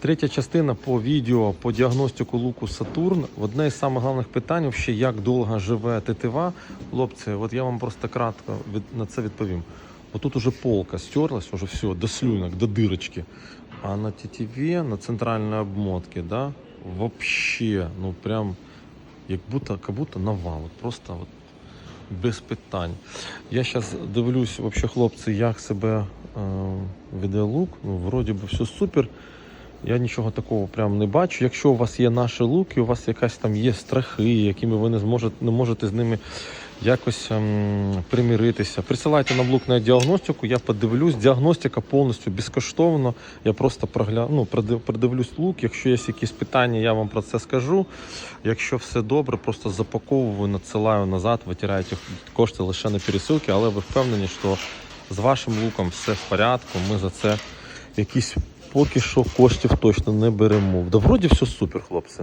Третя частина по відео по діагностику луку Сатурн. Одне із самих головних питань, вообще, як довго живе тетива. Хлопці, от я вам просто кратко від, на це відповім. Отут уже полка стерлась, уже все, до слюнок, до дырочки. А на тетиві, на центральній обмотці, да, вообще, ну прям, як будто, как будто навал. Просто от, без питань. Я зараз дивлюсь, вообще, хлопці, як себе е, веде лук. Ну, вроді би все супер. Я нічого такого прям не бачу. Якщо у вас є наші луки, у вас якась там є страхи, якими ви не зможете, не можете з ними якось ем, примиритися. Присилайте нам лук на діагностику, я подивлюсь. Діагностика повністю безкоштовно. Я просто прогля... ну, продивлюсь лук. Якщо є якісь питання, я вам про це скажу. Якщо все добре, просто запаковую, надсилаю назад, витирайте кошти лише на пересилки, але ви впевнені, що з вашим луком все в порядку. Ми за це якісь поки що коштів точно не беремо. Да вроді все супер, хлопці.